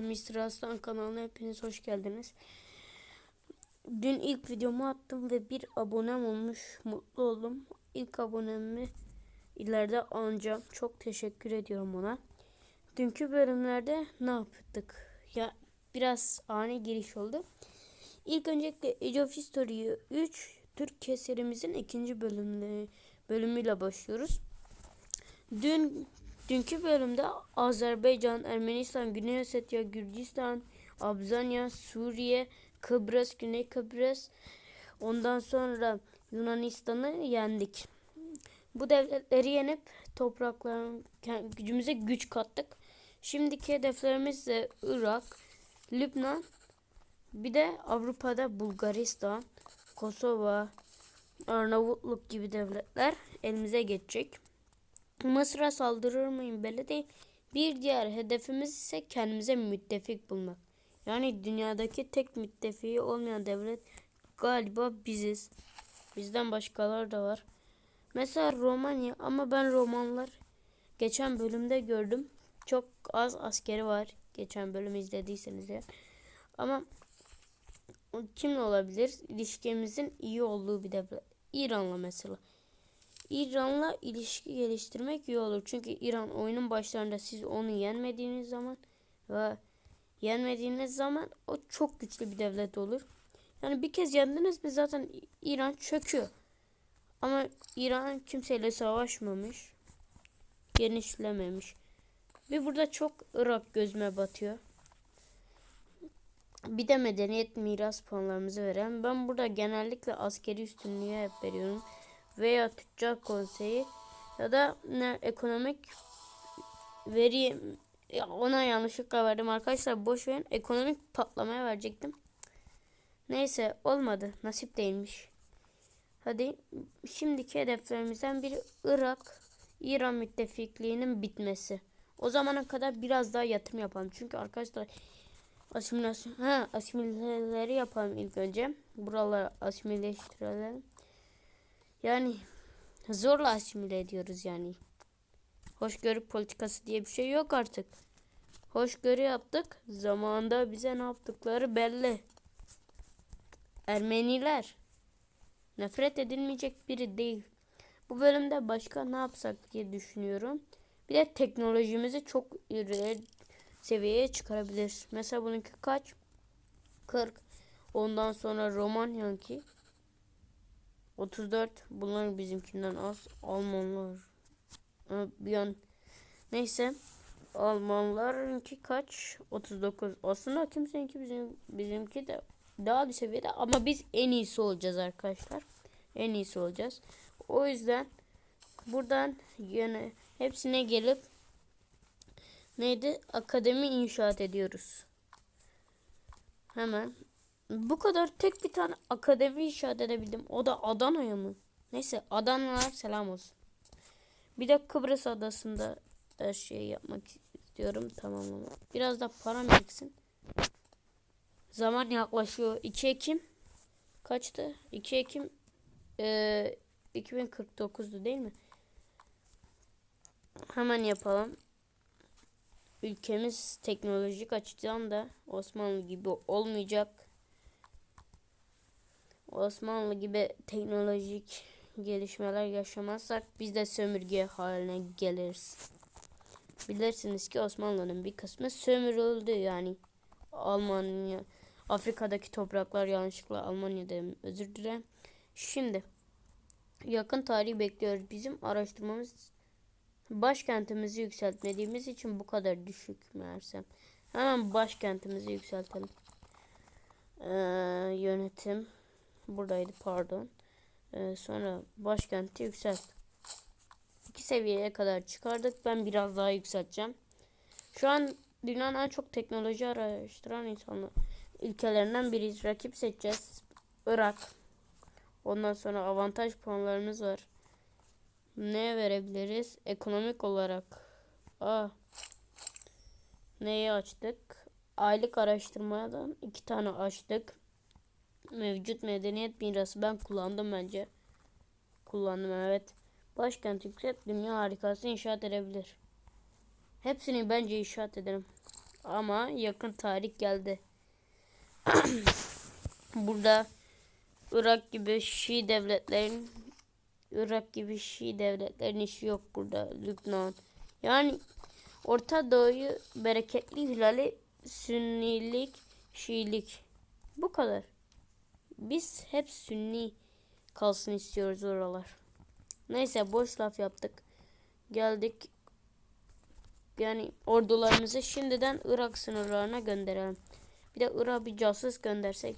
Mr. Aslan kanalına hepiniz hoş geldiniz. Dün ilk videomu attım ve bir abonem olmuş. Mutlu oldum. İlk abonemi ileride alacağım. Çok teşekkür ediyorum ona. Dünkü bölümlerde ne yaptık? Ya biraz ani giriş oldu. İlk öncelikle Age of History 3 Türk serimizin ikinci bölümle, bölümüyle başlıyoruz. Dün dünkü bölümde Azerbaycan, Ermenistan, Güney Ossetya, Gürcistan, Abzanya, Suriye, Kıbrıs, Güney Kıbrıs, ondan sonra Yunanistan'ı yendik. Bu devletleri yenip toprakların gücümüze güç kattık. Şimdiki hedeflerimiz de Irak, Lübnan, bir de Avrupa'da Bulgaristan, Kosova, Arnavutluk gibi devletler elimize geçecek. Mısır'a saldırır mıyım belli değil. Bir diğer hedefimiz ise kendimize müttefik bulmak. Yani dünyadaki tek müttefiği olmayan devlet galiba biziz. Bizden başkaları da var. Mesela Romanya ama ben Romanlar geçen bölümde gördüm. Çok az askeri var. Geçen bölümü izlediyseniz ya. Ama kimle olabilir? İlişkimizin iyi olduğu bir devlet. İran'la mesela. İran'la ilişki geliştirmek iyi olur. Çünkü İran oyunun başlarında siz onu yenmediğiniz zaman ve yenmediğiniz zaman o çok güçlü bir devlet olur. Yani bir kez yendiniz mi zaten İran çöküyor. Ama İran kimseyle savaşmamış. Genişlememiş. Ve burada çok Irak gözüme batıyor. Bir de medeniyet miras puanlarımızı veren. Ben burada genellikle askeri üstünlüğe hep veriyorum veya tüccar konseyi ya da ne ekonomik veri ya ona yanlışlıkla verdim arkadaşlar boş verin ekonomik patlamaya verecektim. Neyse olmadı nasip değilmiş. Hadi şimdiki hedeflerimizden biri Irak İran müttefikliğinin bitmesi. O zamana kadar biraz daha yatırım yapalım. Çünkü arkadaşlar asimilasyon ha asimileleri yapalım ilk önce. Buraları asimilleştirelim. Yani zorla asimile ediyoruz yani. Hoşgörü politikası diye bir şey yok artık. Hoşgörü yaptık. Zamanında bize ne yaptıkları belli. Ermeniler nefret edilmeyecek biri değil. Bu bölümde başka ne yapsak diye düşünüyorum. Bir de teknolojimizi çok ileri seviyeye çıkarabilir. Mesela bununki kaç? 40. Ondan sonra Romanyanki 34. Bunlar bizimkinden az. Almanlar. Bir an neyse. Almanlarınki kaç? 39. Aslında kimseninki bizim bizimki de daha bir seviyede ama biz en iyisi olacağız arkadaşlar. En iyisi olacağız. O yüzden buradan yine hepsine gelip neydi? Akademi inşaat ediyoruz. Hemen bu kadar tek bir tane akademi inşaat edebildim. O da Adana'ya mı? Neyse Adana'lar selam olsun. Bir de Kıbrıs adasında her şeyi yapmak istiyorum tamamlama. Biraz da param biriksin. Zaman yaklaşıyor. 2 Ekim kaçtı? 2 Ekim e, 2049'du değil mi? Hemen yapalım. Ülkemiz teknolojik açıdan da Osmanlı gibi olmayacak. Osmanlı gibi teknolojik gelişmeler yaşamazsak biz de sömürge haline geliriz. Bilirsiniz ki Osmanlı'nın bir kısmı sömürüldü yani Almanya Afrika'daki topraklar yanlışlıkla Almanya'da özür dilerim. Şimdi yakın tarihi bekliyoruz. Bizim araştırmamız başkentimizi yükseltmediğimiz için bu kadar düşük meğersem. Hemen başkentimizi yükseltelim. Ee, yönetim buradaydı pardon. Ee, sonra başkenti yükselt. İki seviyeye kadar çıkardık. Ben biraz daha yükselteceğim. Şu an dünyanın en çok teknoloji araştıran insanlar ülkelerinden biriyiz. Rakip seçeceğiz. Irak. Ondan sonra avantaj puanlarımız var. Ne verebiliriz? Ekonomik olarak. Aa. Neyi açtık? Aylık araştırmadan iki tane açtık mevcut medeniyet mirası ben kullandım bence. Kullandım evet. Başkent yüksek dünya harikası inşaat edebilir. Hepsini bence inşaat ederim. Ama yakın tarih geldi. Burada Irak gibi Şii devletlerin Irak gibi Şii devletlerin işi yok burada. Lübnan. Yani Orta Doğu'yu bereketli hilali Sünnilik, Şiilik. Bu kadar. Biz hep Sünni kalsın istiyoruz oralar. Neyse boş laf yaptık. Geldik. Yani ordularımızı şimdiden Irak sınırlarına gönderelim. Bir de Irak'a bir casus göndersek.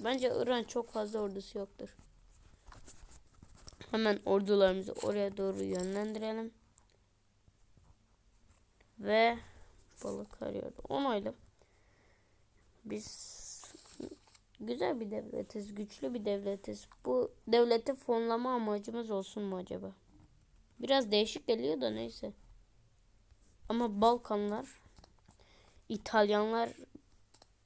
Bence Irak'ın çok fazla ordusu yoktur. Hemen ordularımızı oraya doğru yönlendirelim. Ve balık arıyordu. Onaylı. Biz güzel bir devletiz, güçlü bir devletiz. Bu devleti fonlama amacımız olsun mu acaba? Biraz değişik geliyor da neyse. Ama Balkanlar, İtalyanlar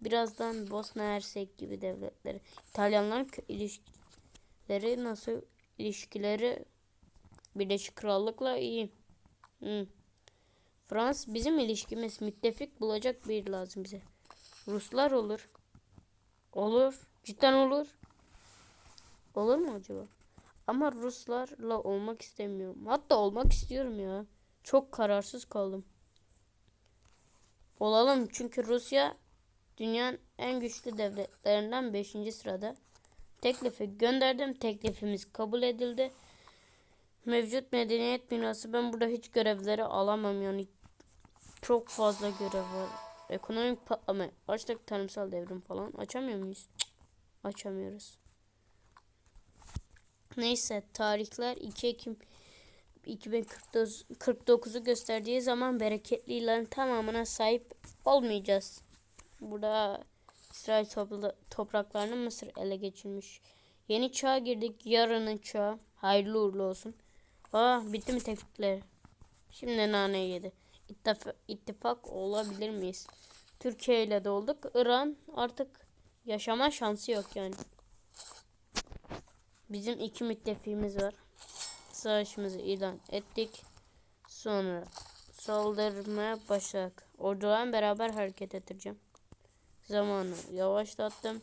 birazdan Bosna Hersek gibi devletleri. İtalyanların kö- ilişkileri nasıl ilişkileri Birleşik Krallık'la iyi. Hı. Frans bizim ilişkimiz müttefik bulacak bir lazım bize. Ruslar olur. Olur. Cidden olur. Olur mu acaba? Ama Ruslarla olmak istemiyorum. Hatta olmak istiyorum ya. Çok kararsız kaldım. Olalım çünkü Rusya dünyanın en güçlü devletlerinden 5. sırada. Teklifi gönderdim. Teklifimiz kabul edildi. Mevcut medeniyet binası ben burada hiç görevleri alamam yani. Çok fazla görev var. Ekonomik patlama, açlık, tarımsal devrim falan açamıyor muyuz? Cık, açamıyoruz. Neyse tarihler 2 Ekim 2049'u gösterdiği zaman bereketli ilanın tamamına sahip olmayacağız. Burada İsrail topla- topraklarını Mısır ele geçirmiş. Yeni çağa girdik. Yarının çağı. Hayırlı uğurlu olsun. Aa bitti mi teklifler? Şimdi nane yedi. İttifak, ittifak olabilir miyiz? Türkiye ile de olduk. İran artık yaşama şansı yok yani. Bizim iki müttefiğimiz var. Savaşımızı ilan ettik. Sonra saldırmaya başladık. Ordularla beraber hareket edeceğim. Zamanı yavaşlattım.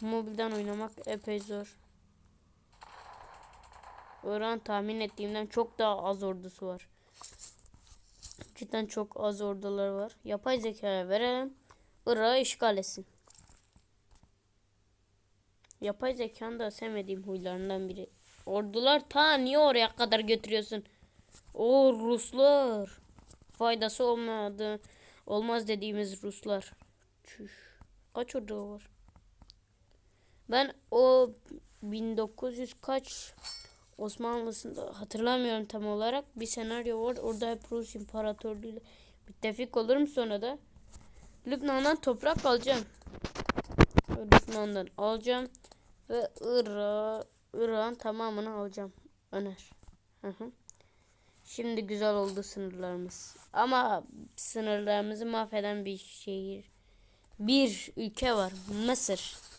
Mobilden oynamak epey zor. İran tahmin ettiğimden çok daha az ordusu var. Cidden çok az orduları var. Yapay zekaya verelim. Irak'ı işgal etsin. Yapay zekanın da sevmediğim huylarından biri. Ordular ta niye oraya kadar götürüyorsun? O Ruslar. Faydası olmadı. Olmaz dediğimiz Ruslar. Çüş. Kaç ordu var? Ben o 1900 kaç Osmanlısında hatırlamıyorum tam olarak bir senaryo var. Orada hep Rus İmparatorluğu ile müttefik olurum sonra da Lübnan'dan toprak alacağım. Lübnan'dan alacağım ve Irak Irak'ın tamamını alacağım. Öner. Hı hı. Şimdi güzel oldu sınırlarımız. Ama sınırlarımızı mahveden bir şehir, bir ülke var. Mısır.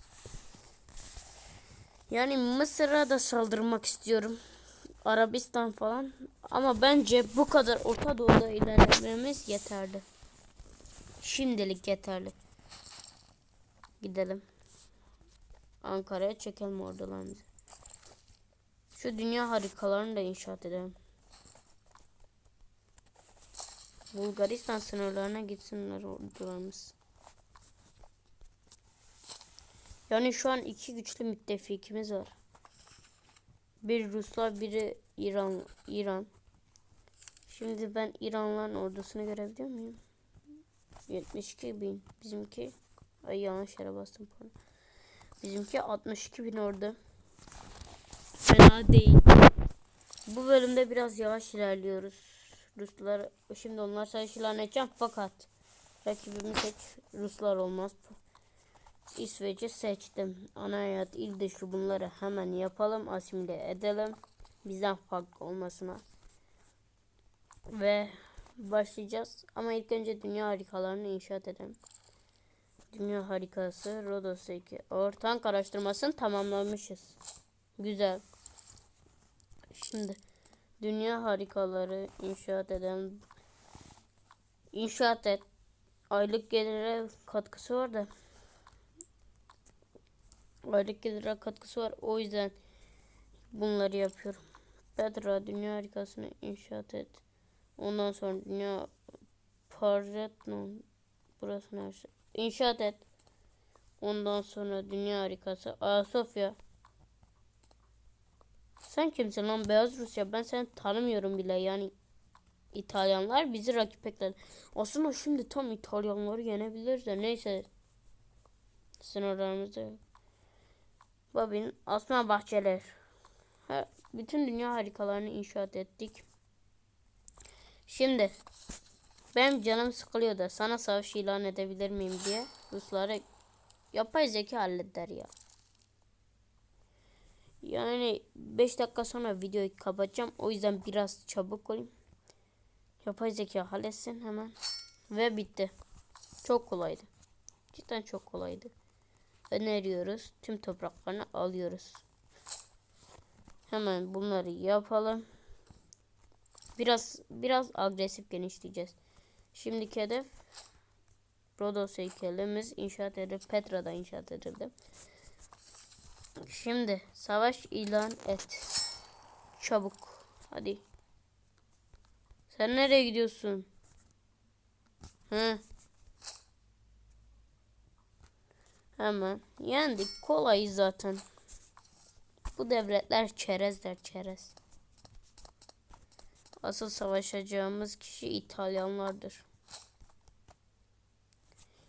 Yani Mısır'a da saldırmak istiyorum. Arabistan falan. Ama bence bu kadar Orta Doğu'da ilerlememiz yeterli. Şimdilik yeterli. Gidelim. Ankara'ya çekelim ordularımızı. Şu dünya harikalarını da inşaat edelim. Bulgaristan sınırlarına gitsinler ordularımız. Yani şu an iki güçlü müttefikimiz var. Bir Ruslar, biri İran. İran. Şimdi ben İranlıların ordusunu görebiliyor muyum? 72 bin. Bizimki ay yanlış yere bastım pardon. Bizimki 62 bin ordu. Fena değil. Bu bölümde biraz yavaş ilerliyoruz. Ruslar şimdi onlar sayışılarını edeceğim fakat rakibimiz hiç Ruslar olmaz. İsveç'i seçtim. Ana hayat, il dışı bunları hemen yapalım. Asimile edelim. Bizden farklı olmasına. Ve başlayacağız. Ama ilk önce dünya harikalarını inşaat edelim. Dünya harikası Rodos 2. Ağır tank araştırmasını tamamlamışız. Güzel. Şimdi Dünya harikaları inşaat eden inşaat et. Aylık gelire katkısı var da. Aylık gelire katkısı var. O yüzden bunları yapıyorum. Petra dünya harikasını inşaat et. Ondan sonra dünya Parzetnon burası neresi? İnşaat et. Ondan sonra dünya harikası Ayasofya. Sen kimsin lan Beyaz Rusya? Ben seni tanımıyorum bile yani. İtalyanlar bizi rakip ekledi. Aslında şimdi tam İtalyanları yenebiliriz de neyse. Sınırlarımızda yok. Babin Asma Bahçeler. Ha, bütün dünya harikalarını inşaat ettik. Şimdi benim canım sıkılıyor da sana savaş ilan edebilir miyim diye Ruslara yapay zeka halleder ya. Yani 5 dakika sonra videoyu kapatacağım. O yüzden biraz çabuk olayım. Yapay zeka halletsin hemen. Ve bitti. Çok kolaydı. Cidden çok kolaydı. Öneriyoruz. Tüm topraklarını alıyoruz. Hemen bunları yapalım. Biraz biraz agresif genişleyeceğiz. Şimdiki hedef Rodos heykelimiz inşaat edildi. Petra'da inşaat edildi. Şimdi savaş ilan et. Çabuk. Hadi. Sen nereye gidiyorsun? Hı. Hemen. Yendik. Kolay zaten. Bu devletler çerezler çerez. Asıl savaşacağımız kişi İtalyanlardır.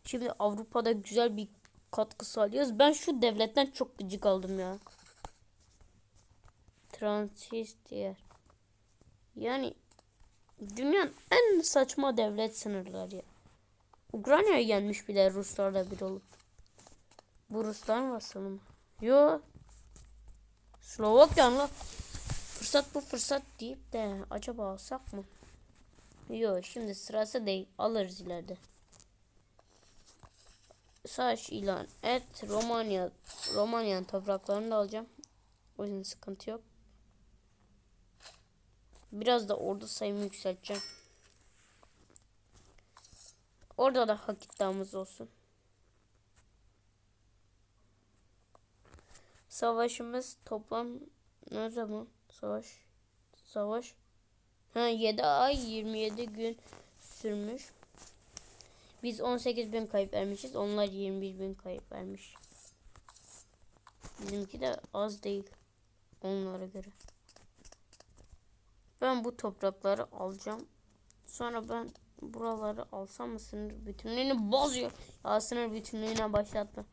Şimdi Avrupa'da güzel bir katkı sağlıyoruz. Ben şu devletten çok gıcık aldım ya. Transistiyar. Yani dünyanın en saçma devlet sınırları ya. Ukrayna'ya gelmiş bile Ruslarla bir olup. Bu vasalı mı? Yo. Slovakya la. Fırsat bu fırsat deyip de acaba alsak mı? Yo şimdi sırası değil. Alırız ileride. Savaş ilan et. Romanya Romanya'nın topraklarını da alacağım. O yüzden sıkıntı yok. Biraz da ordu sayımı yükselteceğim. Orada da hak iddiamız olsun. Savaşımız toplam ne zaman? Savaş. Savaş. Ha 7 ay 27 gün sürmüş. Biz 18 bin kayıp vermişiz. Onlar 21 bin kayıp vermiş. Bizimki de az değil. Onlara göre. Ben bu toprakları alacağım. Sonra ben buraları alsam mı sınır bütünlüğünü bozuyor. Ya sınır bütünlüğüne başlatma.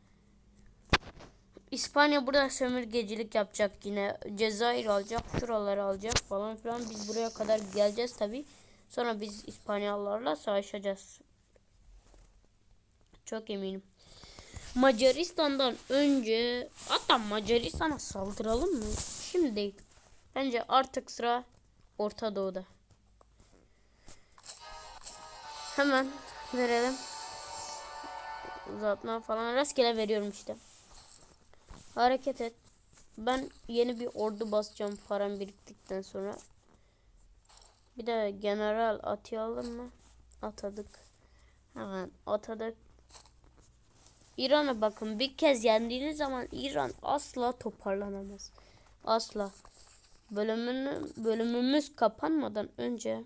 İspanya burada sömürgecilik yapacak yine. Cezayir alacak, şuraları alacak falan filan. Biz buraya kadar geleceğiz tabi. Sonra biz İspanyollarla savaşacağız. Çok eminim. Macaristan'dan önce hatta Macaristan'a saldıralım mı? Şimdi değil. Bence artık sıra Orta Doğu'da. Hemen verelim. Uzatma falan rastgele veriyorum işte. Hareket et. Ben yeni bir ordu basacağım param biriktikten sonra. Bir de general atayalım mı? Atadık. Hemen atadık. İran'a bakın bir kez yendiğiniz zaman İran asla toparlanamaz. Asla. Bölümünü, bölümümüz kapanmadan önce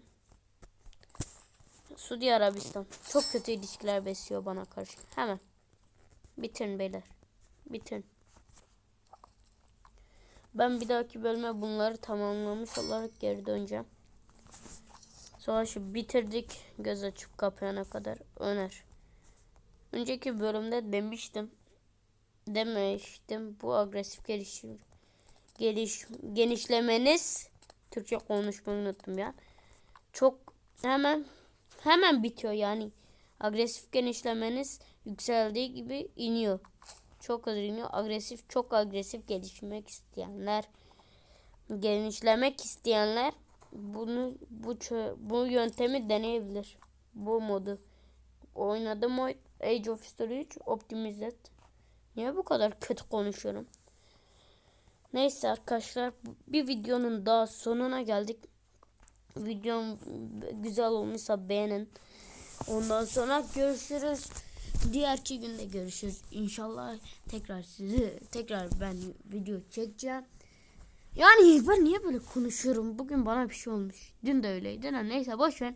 Suudi Arabistan çok kötü ilişkiler besliyor bana karşı. Hemen. Bitirin beyler. Bitirin. Ben bir dahaki bölüme bunları tamamlamış olarak geri döneceğim. Savaşı bitirdik. Göz açıp kapayana kadar. Öner. Önceki bölümde demiştim. Demiştim. Bu agresif gelişim geliş genişlemeniz Türkçe konuşmayı unuttum ya. Çok hemen hemen bitiyor yani. Agresif genişlemeniz yükseldiği gibi iniyor. Çok hızlı. Agresif çok agresif gelişmek isteyenler genişlemek isteyenler bunu bu bu yöntemi deneyebilir. Bu modu. Oynadım o Age of History 3 Optimized. Niye bu kadar kötü konuşuyorum? Neyse arkadaşlar bir videonun daha sonuna geldik. videom güzel olmuşsa beğenin. Ondan sonra görüşürüz. Diğerki günde görüşürüz. İnşallah tekrar sizi tekrar ben video çekeceğim. Yani ben niye böyle konuşuyorum? Bugün bana bir şey olmuş. Dün de öyleydi. Neyse boş ver.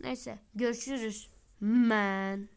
Neyse görüşürüz. Man.